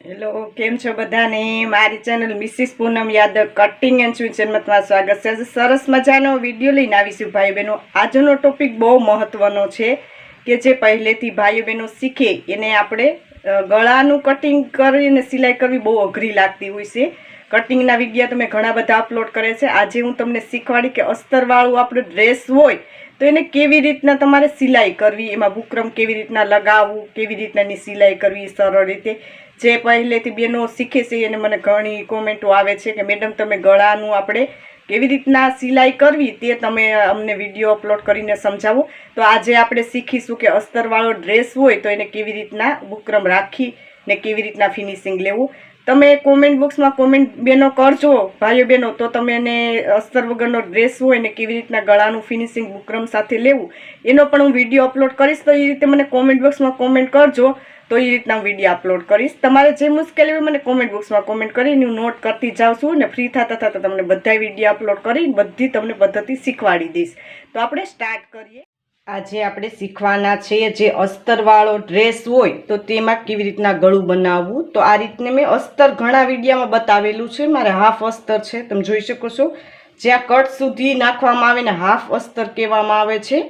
Hello, કેમ છો બધાને? મારી channel Mrs Poonam Yadav cutting and સ્વિચનમાં તમારું સ્વાગત છે. આજે સરસ મજાનો વીડિયો લઈને આવીશું ભાઈ બહેનો આજનો ટોપિક બહુ મહત્ત્વનો છે કે જે પહેલેથી ભાઈઓ બહેનો શીખે. એને આપણે ગળાનું કટિંગ કરીને સિલાઈ કરવી બહુ અઘરી લાગતી હોય છે. કટિંગના વિડીયા તમે ઘણા બધા અપલોડ કરે છે. આજે હું તમને શીખવાડી કે અસ્તરવાળું આપણું ડ્રેસ હોય તો એને કેવી રીતના તમારે સિલાઈ કરવી, એમાં બુકરમ કેવી રીતના લગાવવું, કેવી રીતના એની સિલાઈ કરવી, સરળ રીતે? જે પહેલેથી બેનો શીખે છે એને મને ઘણી કોમેન્ટો આવે છે કે, મેડમ, તમે ગળાનું આપણે કેવી રીતના સિલાઈ કરવી તે તમે અમને વીડિયો અપલોડ કરીને સમજાવો. તો આજે આપણે શીખીશું કે અસ્તરવાળો ડ્રેસ હોય તો એને કેવી રીતના બુકરમ રાખી ને કેવી રીતના ફિનિશિંગ લેવું. તમે કોમેન્ટ બોક્સમાં કોમેન્ટ બેનો કરજો, ભાઈઓ બહેનો તો તમે એને અસ્તર વગરનો ડ્રેસ હોય ને કેવી રીતના ગળાનું ફિનિશિંગ બુકરમ સાથે લેવું, એનો પણ હું વીડિયો અપલોડ કરીશ, તો એ રીતે મને કોમેન્ટ બોક્સમાં કોમેન્ટ કરજો, તો એ રીતના વીડિયો અપલોડ કરીશ. તમારે જે મુશ્કેલી હોય મને કોમેન્ટ બોક્સમાં કોમેન્ટ કરીને હું નોટ કરતી જાઉં છું ને ફ્રી થતા થતા તમને બધા વીડિયો અપલોડ કરી બધી તમને પદ્ધતિ શીખવાડી દઈશ. તો આપણે સ્ટાર્ટ કરીએ. આજે આપણે શીખવાના છે, જે અસ્તરવાળો ડ્રેસ હોય, તો તેમાં કેવી રીતના ગળું બનાવવું? તો આ રીતને મેં અસ્તર ઘણા વિડીયામાં બતાવેલું છે. મારે હાફ અસ્તર છે, તમે જોઈ શકો છો. જ્યાં કટ સુધી નાખવામાં આવે ને હાફ અસ્તર કહેવામાં આવે છે.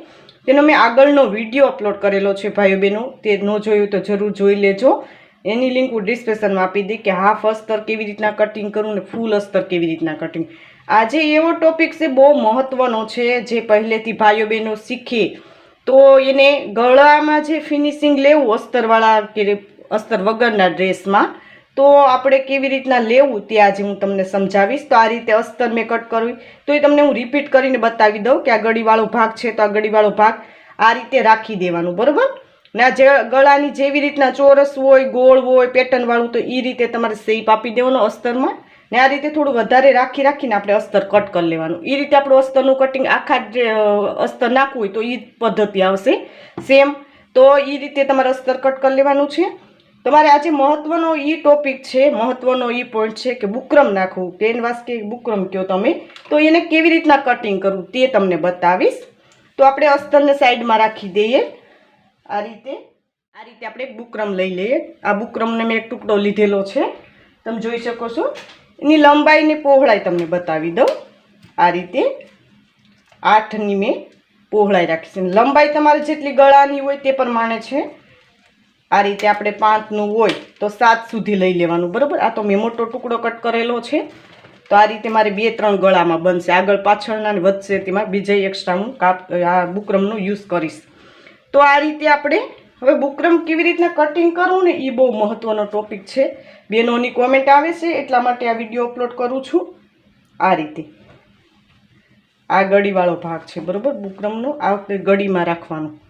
તેનો મેં આગળનો વીડિયો અપલોડ કરેલો છે ભાઈઓ બહેનો તે ન જોયું તો જરૂર જોઈ લેજો. એની લિંક હું ડિસ્ક્રિપ્શનમાં આપી દઈ કે હાફ અસ્તર કેવી રીતના કટિંગ કરવું ને ફૂલ અસ્તર કેવી રીતના કટિંગ આજે એવો ટોપિક છે, બહુ મહત્વનો છે, જે પહેલેથી ભાઈઓ બહેનો શીખી. તો એને ગળામાં જે ફિનિશિંગ લેવું, અસ્તરવાળા કે અસ્તર વગરના ડ્રેસમાં તો આપણે કેવી રીતના લેવું તે આજે હું તમને સમજાવીશ. તો આ રીતે અસ્તર મેં કટ કરવી તો એ તમને હું રિપીટ કરીને બતાવી દઉં કે આ ગળીવાળો ભાગ છે, તો આ ગળીવાળો ભાગ આ રીતે રાખી દેવાનું, બરાબર? ને જે ગળાની જેવી રીતના ચોરસ હોય, ગોળ હોય પેટર્નવાળું તો એ રીતે તમારે શેપ આપી દેવાનો અસ્તરમાં. ને આ રીતે થોડું વધારે રાખી રાખીને આપણે અસ્તર કટ કરી લેવાનું. એ રીતે આપણું અસ્તરનું કટિંગ આખા જે, અસ્તર નાખવું હોય તો એ પદ્ધતિ આવશે. સેમ તો એ રીતે તમારે અસ્તર કટ કરી લેવાનું છે. તમારે આજે મહત્વનો એ ટોપિક છે મહત્વનો એ પોઈન્ટ છે કે બુકરમ નાખવું. કેનવાસ કે બુકરમ કહો તમે તો એને કેવી રીતના કટિંગ કરવું તે તમને બતાવીશ. તો આપણે અસ્તરને સાઈડમાં રાખી દઈએ. આ રીતે આ રીતે આપણે બુકરમ લઈ લઈએ. આ બુકરમને મેં એક ટુકડો લીધેલો છે. તમે જોઈ શકો છો. એની લંબાઈની પહોળાઈ તમને બતાવી દઉં. આ રીતે આઠની મેં પહોળાઈ રાખી લંબાઈ તમારે જેટલી ગળાની હોય તે પ્રમાણે છે. આ રીતે આપણે પાંચનું હોય તો સાત સુધી લઈ લેવાનું, બરાબર? આ તો મેં મોટો ટુકડો કટ કરેલો છે. તો આ રીતે મારે બે, ત્રણ ગળામાં બનશે. આગળ પાછળના વધશે તેમાં બીજા એક્સ્ટ્રા હું કાપ આ બુકરમનો યુઝ કરીશ. તો આ રીતે આપણે હવે બુકરમ કેવી રીતના કટિંગ કરવું ને એ બહુ મહત્વનો ટોપિક છે. બહેનોની કોમેન્ટ આવે છે, એટલા માટે આ વીડિયો અપલોડ કરું છું. આ રીતે. આ ગળીવાળો ભાગ છે, બરાબર? બુકરમનો આ વખતે ગળીમાં રાખવાનું.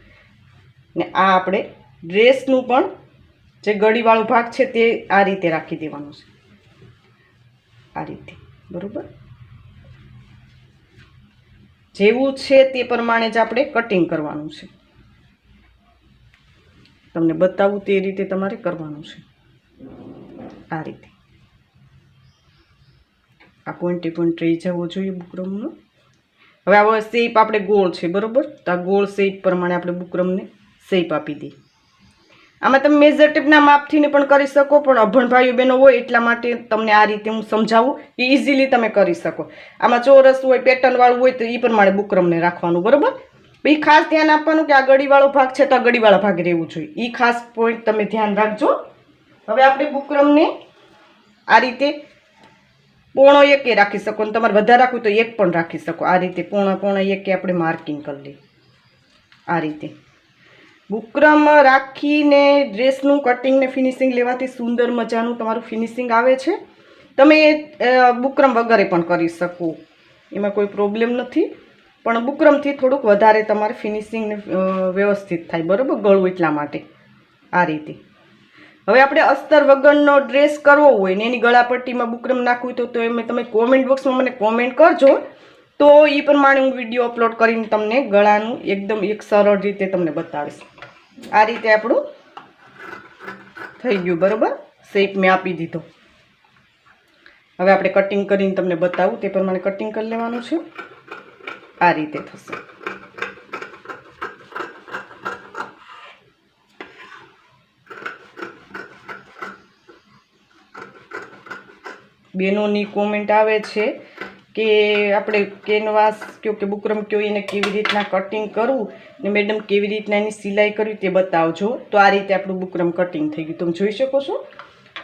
ને આ આપણે ડ્રેસનું પણ જે ગળીવાળો ભાગ છે તે આ રીતે રાખી દેવાનું છે. આ રીતે, બરાબર? જેવું છે તે પ્રમાણે જ આપણે કટિંગ કરવાનું છે. તમને બતાવું તે રીતે તમારે કરવાનું છે. આ રીતે. આ પોઈન્ટે પોઈન્ટ રહી જવો જોઈએ બુકરમનો હવે આવો શેપ આપણે ગોળ છે, બરોબર? તો આ ગોળ શેપ પ્રમાણે આપણે બુકરમને શેપ આપી દઈએ. આમાં તમે મેજર ટેપના માપથીને પણ કરી શકો, પણ અભણ ભાઈઓ બહેનો હોય એટલા માટે તમને આ રીતે હું સમજાવું કે ઇઝીલી તમે કરી શકો. આમાં ચોરસ હોય પેટર્નવાળું હોય તો એ પ્રમાણે બુકરમને રાખવાનું, બરોબર? એ ખાસ ધ્યાન આપવાનું કે આ ગળીવાળો ભાગ છે તો આ ગળીવાળા ભાગ રહેવું જોઈએ. એ ખાસ પોઈન્ટ તમે ધ્યાન રાખજો. હવે આપણે બુકરમને આ રીતે પોણો એકે રાખી શકો અને તમારે વધારે રાખવું તો એક પણ રાખી શકો. આ રીતે પોણા પોણા એકે આપણે માર્કિંગ કરી લઈએ આ રીતે. બુકરમ રાખીને ડ્રેસનું કટિંગ ને ફિનિશિંગ લેવાથી સુંદર મજાનું તમારું ફિનિશિંગ આવે છે. તમે એ બુકરમ વગેરે પણ કરી શકો. એમાં કોઈ પ્રોબ્લેમ નથી. પણ બુકરમથી થોડુંક વધારે તમારે ફિનિશિંગ વ્યવસ્થિત થાય, બરાબર? ગળું એટલા માટે. આ રીતે. હવે આપણે અસ્તર વગરનો ડ્રેસ કરવો હોય ને એની ગળાપટ્ટીમાં બુકરમ નાખવું તો તો એમાં તમે કોમેન્ટ બોક્સમાં મને કોમેન્ટ કરજો. તો એ પ્રમાણે હું વીડિયો અપલોડ કરીને તમને ગળાનું એકદમ એક સરળ રીતે તમને બતાવીશ. આ રીતે આપણું થઈ ગયું, બરાબર? શેપ મેં આપી દીધો. હવે આપણે કટિંગ કરીને તમને બતાવું, તે પ્રમાણે કટિંગ કરી લેવાનું છે. આ રીતે થશે. બેનોની કોમેન્ટ આવે છે કે આપણે કેનવાસ કયો કે બુકરમ કયો એને કેવી રીતના કટિંગ કરવું ને મેડમ કેવી રીતના એની સિલાઈ કરવી તે બતાવજો. તો આ રીતે આપણું બુકરમ કટિંગ થઈ ગયું. તમે જોઈ શકો છો?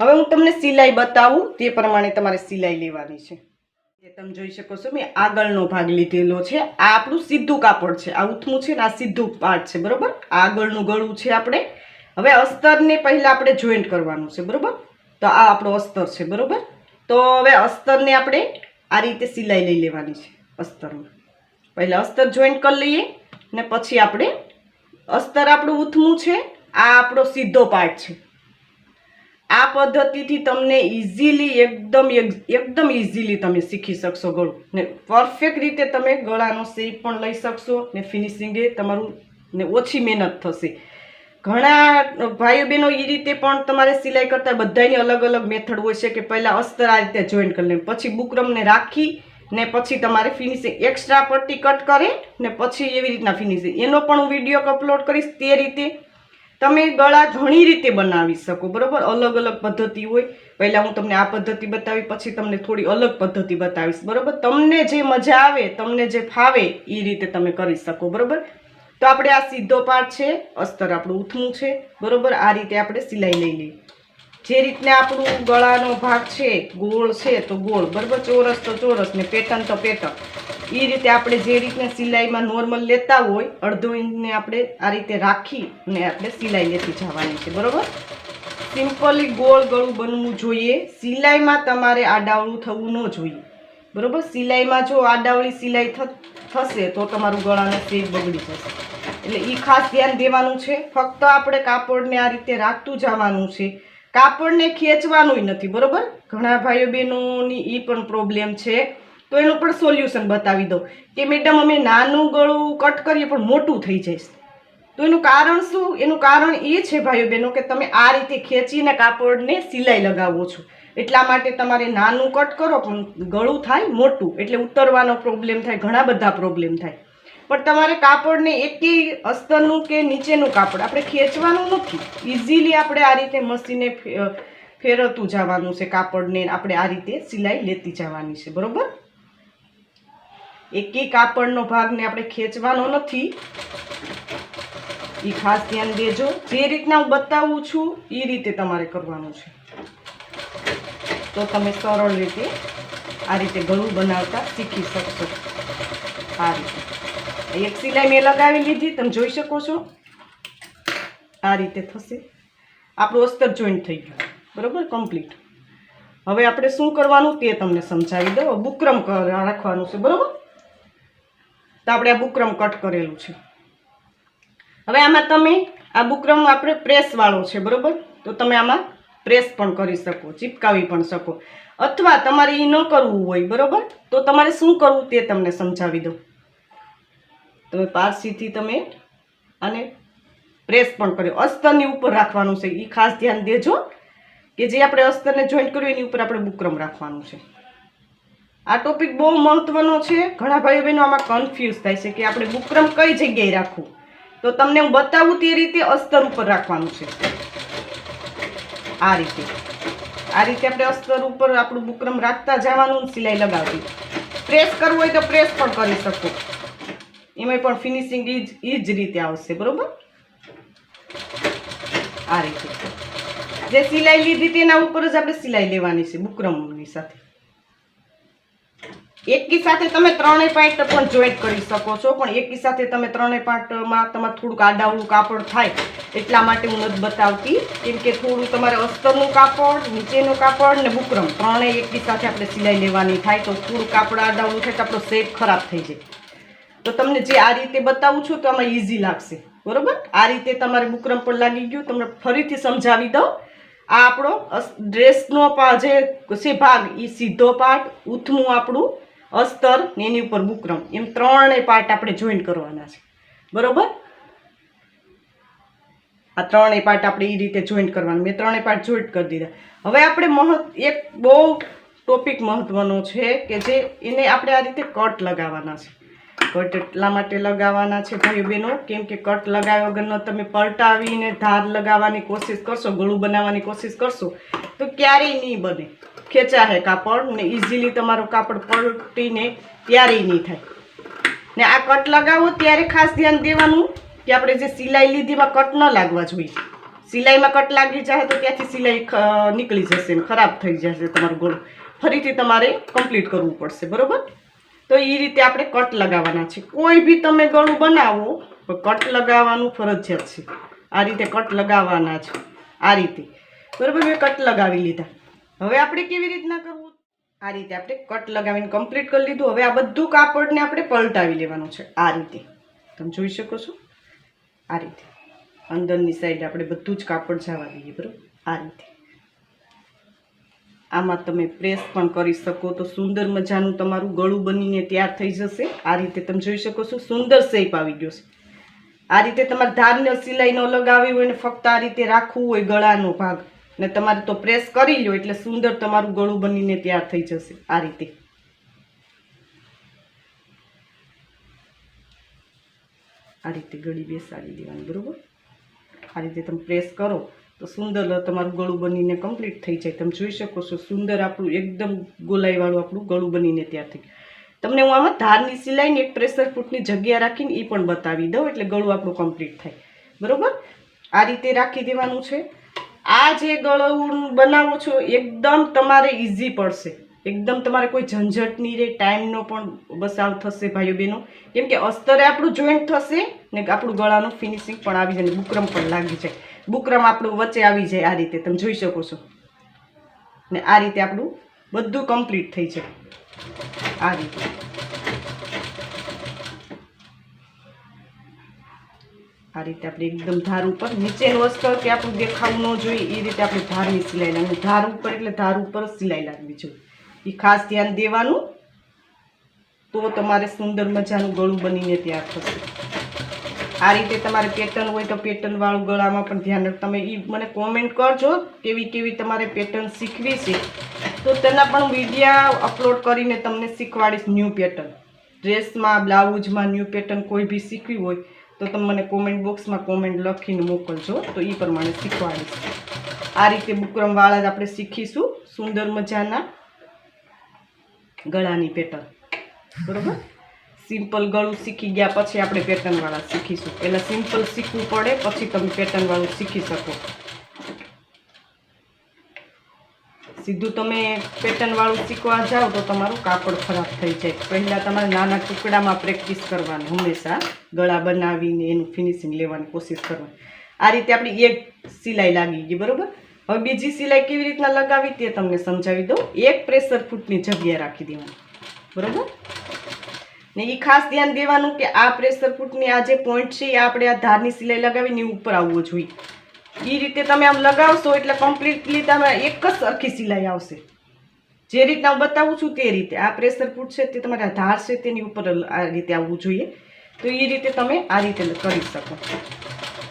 હવે હું તમને સિલાઈ બતાવું તે પ્રમાણે તમારે સિલાઈ લેવાની છે. તમે જોઈ શકો છો મેં આગળનો ભાગ લીધેલો છે. આ આપણું સીધું કાપડ છે. આ ઉથમું છે ને આ સીધું પાર્ટ છે, બરાબર? આગળનું ગળું છે આપણે. હવે અસ્તરને પહેલાં આપણે જોઈન્ટ કરવાનું છે, બરાબર? તો આ આપણો અસ્તર છે, બરોબર? તો હવે અસ્તરને આપણે આ રીતે સિલાઈ લઈ લેવાની છે, અસ્તરમાં. પહેલાં અસ્તર જોઈન્ટ કરી લઈએ ને પછી આપણે અસ્તર આપણું ઉથમું છે. આ આપણો સીધો પાર્ટ છે. આ પદ્ધતિથી તમને ઇઝીલી એકદમ એક- એકદમ ઇઝીલી તમે શીખી શકશો ગળું. ને પરફેક્ટ રીતે તમે ગળાનો શેપ પણ લઈ શકશો ને ફિનિશિંગે તમારું ને ઓછી મહેનત થશે. ઘણા ભાઈઓ બહેનો એ રીતે પણ તમારે સિલાઈ કરતા બધાની અલગ અલગ મેથડ હોય છે કે પહેલાં અસ્તર આ રીતે જોઈન્ટ કરી લે, પછી બુકરમને રાખી ને પછી તમારે ફિનિશિંગ એક્સ્ટ્રા પટ્ટી કટ કરે ને પછી એવી રીતના ફિનિશિંગ એનો પણ હું વીડિયો અપલોડ કરીશ તે રીતે. તમે ગળા ઘણી રીતે બનાવી શકો, બરાબર? અલગ અલગ પદ્ધતિ હોય. પહેલાં હું તમને આ પદ્ધતિ બતાવી, પછી તમને થોડી અલગ પદ્ધતિ બતાવીશ, બરાબર? તમને જે મજા આવે, તમને જે ફાવે, એ રીતે તમે કરી શકો, બરાબર? તો આપણે આ સીધો પાર્ટ છે, અસ્તર આપણું ઉથમું છે, બરાબર? આ રીતે આપણે સિલાઈ લઈ લઈએ. જે રીતને આપણું ગળાનો ભાગ છે, ગોળ છે, તો ગોળ. બરોબર? ચોરસ તો ચોરસ ને પેટર્ન તો પેટર્ન એ રીતે આપણે જે રીતને સિલાઈમાં નોર્મલ લેતા હોય, અડધો ઇંચને આપણે આ રીતે રાખી અને આપણે સિલાઈ લેતી જવાની છે. બરોબર? સિમ્પલી ગોળ ગળું બનવું જોઈએ. સિલાઈમાં તમારે આડાવળું થવું ન જોઈએ. બરોબર? સિલાઈમાં જો આડાવળી સિલાઈ થશે, તો તમારું ગળાનો શેપ બગડી જશે. એટલે એ ખાસ ધ્યાન દેવાનું છે. ફક્ત આપણે કાપડને આ રીતે રાખતું જવાનું છે. કાપડને ખેંચવાનું નથી, બરોબર? ઘણા ભાઈઓ બહેનોની એ પણ પ્રોબ્લેમ છે. તો એનું પણ સોલ્યુશન બતાવી દઉં કે મેડમ અમે નાનું ગળું કટ કરીએ પણ મોટું થઈ જઈશ તો એનું કારણ શું? એનું કારણ એ છે ભાઈઓ બહેનો કે તમે આ રીતે ખેંચીને કાપડને સિલાઈ લગાવો છો. એટલા માટે તમારે નાનું કટ કરો પણ ગળું થાય મોટું. એટલે ઉતરવાનો પ્રોબ્લેમ થાય, ઘણા બધા પ્રોબ્લેમ થાય. પણ તમારે કાપડને એકી અસ્તરનું કે નીચેનું કાપડ આપણે ખેંચવાનું નથી. ઇઝીલી આપણે આ રીતે મશીને ફેરવતું જવાનું છે કાપડને, આપણે આ રીતે સિલાઈ લેતી જવાની છે, બરાબર? એકી કાપડનો ભાગને આપણે ખેંચવાનો નથી. એ ખાસ ધ્યાન દેજો. જે રીતના હું બતાવું છું એ રીતે તમારે કરવાનું છે. તો તમે સરળ રીતે આ રીતે ગળું બનાવતા શીખી શકશો. આ રીતે. એક સિલાઈ મેં લગાવી લીધી, તમે જોઈ શકો છો. આ રીતે થશે. આપણું અસ્તર જોઈન્ટ થઈ ગયું. બરાબર? કમ્પ્લીટ હવે આપણે શું કરવાનું તે તમને સમજાવી દઉં. બુકરમ રાખવાનું છે, બરાબર? તો આપણે આ બુકરમ કટ કરેલું છે. હવે આમાં તમે આ બુકરમ આપણે પ્રેસવાળો છે, બરોબર? તો તમે આમાં પ્રેસ પણ કરી શકો, ચીપકાવી પણ શકો. અથવા તમારે એ ન કરવું હોય, બરાબર? તો તમારે શું કરવું તે તમને સમજાવી દઉં. તમે પારસીથી તમે આને પ્રેસ પણ કર્યો. અસ્તરની ઉપર રાખવાનું છે. એ ખાસ ધ્યાન દેજો કે જે આપણે અસ્તરને જોઈન્ટ કર્યું એની ઉપર આપણે બુકરમ રાખવાનું છે. આ ટોપિક બહુ મહત્વનો છે. ઘણા ભાઈઓ બહેનો આમાં કન્ફ્યુઝ થાય છે કે આપણે બુકરમ કઈ જગ્યાએ રાખવું? તો તમને હું બતાવું તે રીતે અસ્તર ઉપર રાખવાનું છે. આ રીતે. આ રીતે આપણે અસ્તર ઉપર આપણું બુકરમ રાખતા જવાનું સિલાઈ લગાવતી પ્રેસ કરવું હોય તો પ્રેસ પણ કરી શકો. એમાં પણ ફિનિશિંગ એ જ રીતે આવશે, બરોબર? આ રીતે. જે સિલાઈ લીધી તેના ઉપર જ આપણે સિલાઈ લેવાની છે બુકરમની સાથે. એકી સાથે તમે ત્રણેય પાર્ટ પણ જોઈન્ટ કરી શકો છો, પણ એકી સાથે તમે ત્રણેય પાર્ટમાં તમારે થોડુંક આડાવડું કાપડ થાય, એટલા માટે હું નથી બતાવતી. કેમ કે થોડું તમારે અસ્તરનું કાપડ, નીચેનું કાપડ ને બુકરમ. ત્રણેય એકી સાથે આપણે સિલાઈ લેવાની થાય, તો થોડું કાપડ આડાવડું થાય તો આપણો શેપ ખરાબ થઈ જાય. તો તમને જે આ રીતે બતાવું છું તો આમાં ઇઝી લાગશે. બરોબર? આ રીતે તમારે બુકરમ પણ લાગી ગયું. તમને ફરીથી સમજાવી દઉં. આ આપણો ડ્રેસનો જે છે ભાગ એ સીધો પાર્ટ ઉથમું આપણું અસ્તર ને એની ઉપર બુકરમ. એમ ત્રણેય પાર્ટ આપણે જોઈન કરવાના છે. બરોબર? આ ત્રણેય પાર્ટ આપણે એ રીતે જોઈન્ટ કરવાના. મેં ત્રણેય પાર્ટ જોઈન્ટ કરી દીધા. હવે આપણે મહત્વ, એક બહુ ટોપિક મહત્વનો છે કે જે, એને આપણે આ રીતે કટ લગાવવાના છે. કટ એટલા માટે લગાવવાના છે ભાઈ બહેનો? કેમ કે કટ લગાવ્યા વગરનો તમે પલટાવીને ધાર લગાવવાની કોશિશ કરશો, ગળું બનાવવાની કોશિશ કરશો, તો ક્યારેય નહીં બને. ખેંચાશે કાપડ ને ઇઝીલી તમારું કાપડ પલટીને ક્યારેય નહીં થાય. ને આ કટ લગાવો ત્યારે ખાસ ધ્યાન દેવાનું કે આપણે જે સિલાઈ લીધીમાં કટ ન લાગવા જોઈએ. સિલાઈમાં કટ લાગી જાય તો ત્યાંથી સિલાઈ નીકળી જશે ખરાબ થઈ જશે તમારું ગળું. ફરીથી તમારે કમ્પ્લીટ કરવું પડશે, બરોબર? તો એ રીતે આપણે કટ લગાવવાના છે. કોઈ બી તમે ગળું બનાવો, તો કટ લગાવવાનું ફરજિયાત છે. આ રીતે કટ લગાવવાના છે. આ રીતે. બરાબર, મેં કટ લગાવી લીધા. હવે આપણે કેવી રીતના કરવું? આ રીતે આપણે કટ લગાવીને કમ્પ્લીટ કરી લીધું. હવે આ બધું કાપડને આપણે પલટાવી લેવાનું છે. આ રીતે. તમે જોઈ શકો છો? આ રીતે. અંદરની સાઈડ આપણે બધું જ કાપડ જવા દઈએ, બરાબર? આ રીતે. આમાં તમે પ્રેસ પણ કરી શકો તો સુંદર મજાનું તમારું ગળું બનીને તૈયાર થઈ જશે. આ રીતે તમે જોઈ શકો છો, સુંદર શેપ આવી ગયો છે. આ રીતે તમારે ધારને સિલાઈ ન લગાવી હોય ને ફક્ત આ રીતે રાખવું હોય ગળાનો ભાગ. ને તમારે તો પ્રેસ કરી લો એટલે સુંદર તમારું ગળું બનીને તૈયાર થઈ જશે આ રીતે. આ રીતે ગળી બેસાડી દેવાની, બરોબર? આ રીતે તમે પ્રેસ કરો. તો સુંદર તમારું ગળું બનીને કમ્પ્લીટ થઈ જાય. તમે જોઈ શકો છો, સુંદર આપણું એકદમ ગોલાઈવાળું આપણું ગળું બનીને થઈ તમને હું આમાં ધારની સિલાઈને એક પ્રેશર ફૂટની જગ્યા રાખીને એ પણ બતાવી દઉં, એટલે ગળું આપણું કમ્પ્લીટ થાય. બરોબર? આ રીતે રાખી દેવાનું છે. આ જે ગળું બનાવો છો, એકદમ તમારે ઇઝી પડશે. એકદમ તમારે કોઈ ઝંઝટ નહીં રહે, ટાઈમનો પણ બસાવ થશે ભાઈઓ બહેનો. કેમ કે અસ્તરે આપણું જોઈન્ટ થશે ને આપણું ગળાનું ફિનિશિંગ પણ આવી જાય બુકરમ પણ લાગી જાય. બુકરમ આપણું વચ્ચે આવી જાય આ રીતે, તમે જોઈ શકો છો. ને આ રીતે આપણું બધું કમ્પ્લીટ થઈ જાય. આ રીતે. આ રીતે આપણે એકદમ ધાર ઉપર, નીચેનું અસ્તર કે આપણું દેખાવું ન જોઈએ, એ રીતે આપણે ધારની સિલાઈ લાગવી. ધાર ઉપર એટલે ધાર ઉપર સિલાઈ લાગવી જોઈએ એ ખાસ ધ્યાન દેવાનું. તો તમારે સુંદર મજાનું ગળું બનીને તૈયાર થશે. આ રીતે તમારે પેટર્ન હોય તો પેટર્નવાળું ગળામાં પણ ધ્યાન રાખ. તમે એ મને કોમેન્ટ કરજો કેવી કેવી તમારે પેટર્ન શીખવી છે. તો તેના પણ વિડીયા અપલોડ કરીને તમને શીખવાડીશ ન્યૂ પેટર્ન ડ્રેસમાં, બ્લાઉઝમાં ન્યૂ પેટર્ન કોઈ બી શીખવી હોય તો તમે મને કોમેન્ટ બોક્સમાં કોમેન્ટ લખીને મોકલજો. તો એ પ્રમાણે શીખવાડીશ. આ રીતે બુકરમવાળા જ આપણે શીખીશું સુંદર મજાના ગળાની પેટર્ન બરોબર? સિમ્પલ ગળું શીખી ગયા પછી આપણે પેટર્નવાળા શીખીશું. પહેલાં સિમ્પલ શીખવું પડે, પછી તમે પેટર્નવાળું શીખી શકો. સીધું તમે પેટર્નવાળું શીખવા જાઓ તો તમારું કાપડ ખરાબ થઈ જાય. પહેલાં તમારે નાના ટુકડામાં પ્રેક્ટિસ કરવાની, હંમેશા ગળા બનાવીને એનું ફિનિશિંગ લેવાની કોશિશ કરવાની. આ રીતે આપણી એક સિલાઈ લાગી ગઈ, બરાબર? હવે બીજી સિલાઈ કેવી રીતના લગાવી તે તમને સમજાવી દઉં. એક પ્રેશર ફૂટની જગ્યા રાખી દેવાની, બરોબર? ને એ ખાસ ધ્યાન દેવાનું કે આ પ્રેશર ફૂટની આ જે પોઈન્ટ છે એ આપણે આ ધારની સિલાઈ લગાવીને ઉપર આવવો જોઈએ. એ રીતે તમે આમ લગાવશો એટલે કમ્પ્લીટલી તમે એક જ સરખી સિલાઈ આવશે. જે રીતના હું બતાવું છું તે રીતે. આ પ્રેશર ફૂટ છે તે તમારા ધાર છે તેની ઉપર આ રીતે આવવું જોઈએ. તો એ રીતે તમે આ રીતે કરી શકો.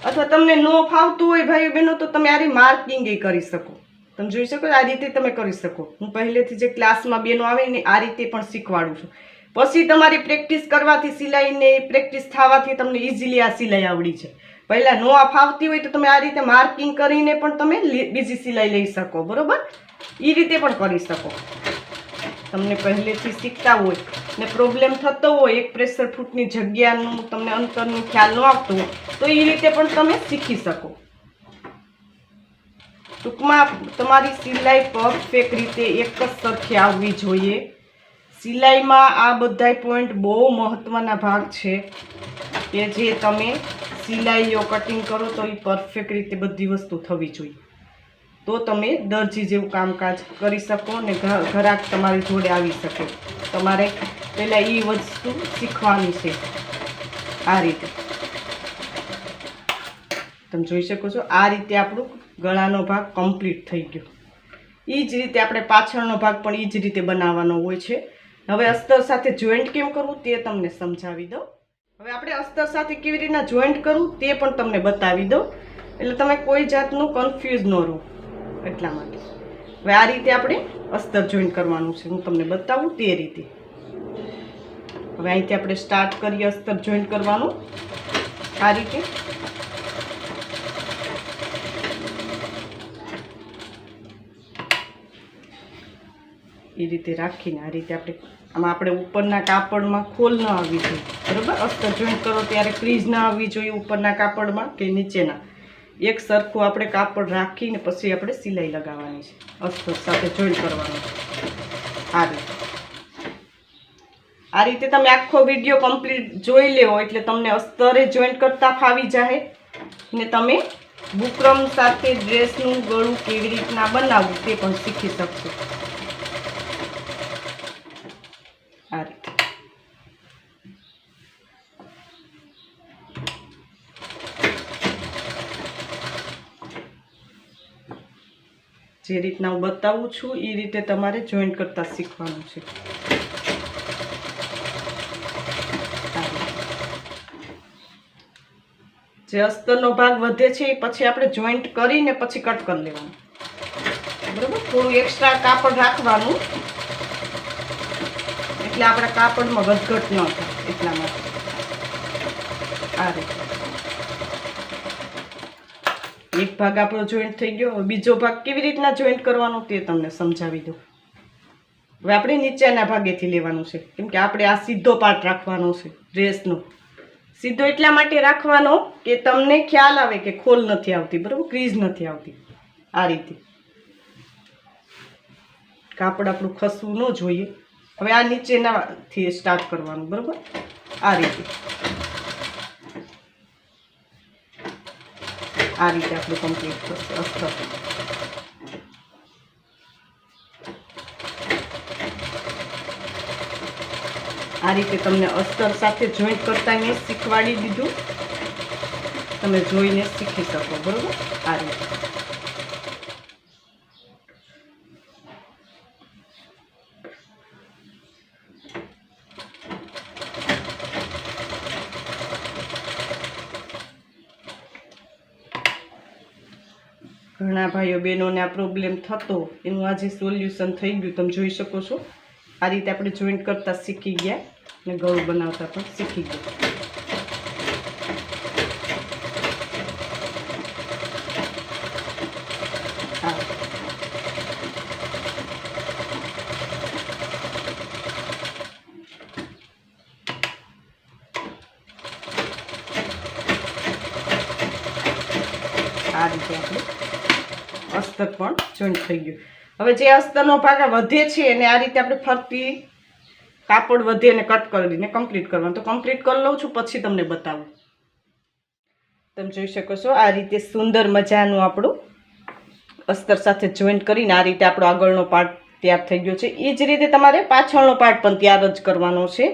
અથવા તમને ન ફાવતું હોય ભાઈઓ બહેનો, તો તમે આરી માર્કિંગ એ કરી શકો. તમે જોઈ શકો આ રીતે તમે કરી શકો. હું પહેલેથી જે ક્લાસમાં બેનો આવે ને, આ રીતે પણ શીખવાડું છું. પછી તમારી પ્રેક્ટિસ કરવાથી સિલાઈને પ્રેક્ટિસ થવાથી તમને ઇઝીલી આ સિલાઈ આવડી છે. પહેલાં નો આ ફાવતી હોય તો તમે આ રીતે માર્કિંગ કરીને પણ તમે બીજી સિલાઈ લઈ શકો, બરાબર? એ રીતે પણ કરી શકો. તમને પહેલેથી શીખતા હોય ને પ્રોબ્લેમ થતો હોય, એક પ્રેશર ફૂટની જગ્યાનું તમને અંતરનું ખ્યાલ ન આવતો હોય, તો એ રીતે પણ તમે શીખી શકો. ટૂંકમાં તમારી સિલાઈ પરફેક્ટ રીતે એક જ સરખી આવવી જોઈએ. સિલાઈમાં આ બધા પોઈન્ટ બહુ મહત્ત્વના ભાગ છે કે જે તમે સિલાઈઓ કટિંગ કરો તો એ પરફેક્ટ રીતે બધી વસ્તુ થવી જોઈએ. તો તમે દરજી જેવું કામકાજ કરી શકો ને ઘરાક તમારી જોડે આવી શકે. તમારે પહેલાં એ વસ્તુ શીખવાની છે આ રીતે. તમે જોઈ શકો છો આ રીતે આપણું ગળાનો ભાગ કમ્પ્લીટ થઈ ગયો. એ જ રીતે આપણે પાછળનો ભાગ પણ એ જ રીતે બનાવવાનો હોય છે. હવે અસ્તર સાથે જોઈન્ટ કેમ કરવું તે તમને સમજાવી દઉં. હવે આપણે અસ્તર સાથે કેવી રીતના જોઈન્ટ કરવું તે પણ તમને બતાવી દઉં. એટલે તમે કોઈ જાતનું કન્ફ્યુઝ ન રહો એટલા માટે. હવે આ રીતે આપણે અસ્તર જોઈન્ટ કરવાનું છે. હું તમને બતાવું તે રીતે. હવે અહીંથી આપણે સ્ટાર્ટ કરીએ અસ્તર જોઈન્ટ કરવાનું. આ રીતે. એ રીતે રાખીને આ રીતે આપણે આમાં આપણે ઉપરના કાપડમાં ખોલ ન આવવી જોઈએ. બરાબર? અસ્તર જોઈન્ટ કરો ત્યારે ક્રીઝ ના આવવી જોઈએ ઉપરના કાપડમાં કે નીચેના. એક સરખું આપણે કાપડ રાખીને પછી આપણે સિલાઈ લગાવવાની છે. અસ્તર સાથે જોઈન્ટ કરવાનું. આ રીતે. આ રીતે તમે આખો વીડિયો કમ્પ્લીટ જોઈ લેવો એટલે તમને અસ્તરે જોઈન્ટ કરતા ફાવી જાય ને તમે બુકરમ સાથે ડ્રેસનું ગળું કેવી રીતના બનાવવું તે પણ શીખી શકશો આ રીતે જે રીતના હું બતાવું છું એ રીતે તમારે જોઈન્ટ કરતા શીખવાનું છે. જે અસ્તરનો ભાગ વધે છે એ પછી આપણે જોઈન્ટ કરીને પછી કટ કરી લેવાનું. બરાબર? થોડું એક્સ્ટ્રા કાપડ રાખવાનું. એટલે આપણા કાપડમાં વધઘટ ન થાય એટલા માટે. આ રીતે. એક ભાગ આપણો જોઈન્ટ થઈ ગયો બીજો ભાગ કેવી રીતના જોઈન્ટ કરવાનો તે તમને સમજાવી દઉં. હવે આપણે નીચેના ભાગેથી લેવાનું છે, કેમ કે આપણે આ સીધો પાર્ટ રાખવાનો છે ડ્રેસનો સીધો એટલા માટે રાખવાનો કે તમને ખ્યાલ આવે કે ખોલ નથી આવતી, બરાબર? ક્રીઝ નથી આવતી, આ રીતે. કાપડ આપણું ખસવું ન જોઈએ. હવે આ નીચેનાથી સ્ટાર્ટ કરવાનું, બરાબર? આ રીતે. આ રીતે આપણું કમ્પ્લીટ થશે અસ્તર આ રીતે તમને અસ્તર સાથે જોઈન્ટ કરતા મેં શીખવાડી દીધું. તમે જોઈને શીખી શકો, બરોબર? આ રીતે. ઘણા ભાઈઓ બહેનોને આ પ્રોબ્લેમ થતો, એનું આજે સોલ્યુશન થઈ ગયું. તમે જોઈ શકો છો. આ રીતે આપણે જોઈન્ટ કરતાં શીખી ગયા અને ગળું બનાવતા પણ શીખી ગયા. આ રીતે આપણે અસ્તર પણ જોઈન્ટ થઈ ગયું. હવે જે અસ્તરનો ભાગ વધે છે એને આ રીતે આપણે ફરતી કાપડ વધે અને કટ કરીને કમ્પ્લીટ કરવાનું. તો કમ્પ્લીટ કરી લઉં છું, પછી તમને બતાવું. તમે જોઈ શકો છો, આ રીતે સુંદર મજાનું આપણું અસ્તર સાથે જોઈન્ટ કરીને આ રીતે આપણો આગળનો પાર્ટ તૈયાર થઈ ગયો છે. એ જ રીતે તમારે પાછળનો પાર્ટ પણ તૈયાર જ કરવાનો છે.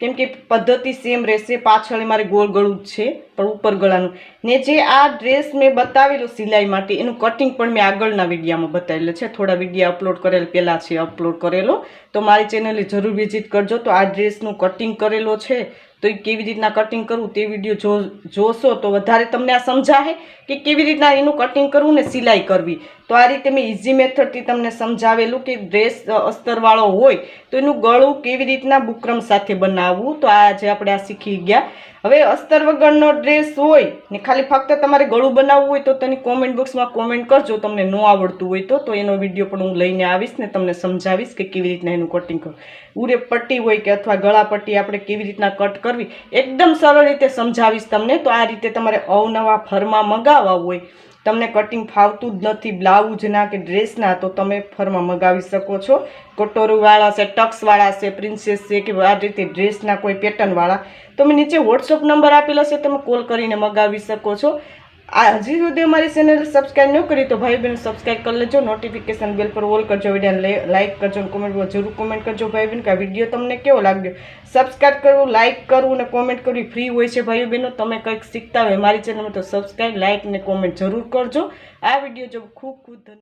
કેમ કે પદ્ધતિ સેમ રહેશે, પાછળ મારે ગોળ ગળું જ છે, પણ ઉપર ગળાનું. ને જે આ ડ્રેસ મેં બતાવેલું સિલાઈ માટે, એનું કટિંગ પણ મેં આગળના વિડીયામાં બતાવેલું છે. થોડા વિડીયા અપલોડ કરેલ, પહેલાં છે અપલોડ કરેલો. તો મારી ચેનલે જરૂર વિઝિટ કરજો. તો આ ડ્રેસનું કટિંગ કરેલો છે. તો એ કેવી રીતના કટિંગ કરવું તે વીડિયો જો, જોશો તો વધારે તમને આ સમજાશે કે કેવી રીતના એનું કટિંગ કરવું ને સિલાઈ કરવી. તો આ રીતે મેં ઇઝી મેથડથી તમને સમજાવેલું કે ડ્રેસ અસ્તરવાળો હોય તો એનું ગળું કેવી રીતના બુકરમ સાથે બનાવવું. તો આજે આપણે આ શીખી ગયા. હવે અસ્તર વગરનો ડ્રેસ હોય ને ખાલી ફક્ત તમારે ગળું બનાવવું હોય તો તેની કોમેન્ટ બોક્સમાં કોમેન્ટ કરજો તમને ન આવડતું હોય તો તો એનો વીડિયો પણ હું લઈને આવીશ ને તમને સમજાવીશ કે કેવી રીતના એનું કટિંગ કરવું ઉરે પટ્ટી હોય કે અથવા ગળા પટ્ટી આપણે કેવી રીતના કટ કરવી, એકદમ સરળ રીતે સમજાવીશ તમને, તો આ રીતે તમારે અવનવા ફરમાં મગાવવા હોય તમને કટિંગ ફાવતું જ નથી બ્લાઉઝના કે ડ્રેસના તો તમે ફરમાં મગાવી શકો છો. કટોરીવાળા છે, ટક્સવાળા છે પ્રિન્સેસ છે, કે આ રીતે ડ્રેસના કોઈ પેટર્નવાળા તમે નીચે વોટ્સઅપ નંબર આપેલો છે, તમે કોલ કરીને મગાવી શકો છો. આ હજી સુધી અમારી ચેનલ સબસ્ક્રાઈબ ન કરી તો ભાઈ બહેન સબસ્ક્રાઈબ કરી લેજો નોટિફિકેશન બેલ પર ઓલ કરજો વીડિયો લાઇક કરજો અને કોમેન્ટમાં જરૂર કોમેન્ટ કરજો ભાઈ બહેન કે આ વીડિયો તમને કેવો લાગ્યો? સબસ્ક્રાઈબ કરવું લાઇક કરવું અને કોમેન્ટ કરવી ફ્રી હોય છે ભાઈઓ બહેનો, તમે કંઈક શીખતા હોય મારી ચેનલમાં તો સબસ્ક્રાઈબ લાઇક અને કોમેન્ટ જરૂર કરજો. આ વીડિયો જો ખૂબ ખૂબ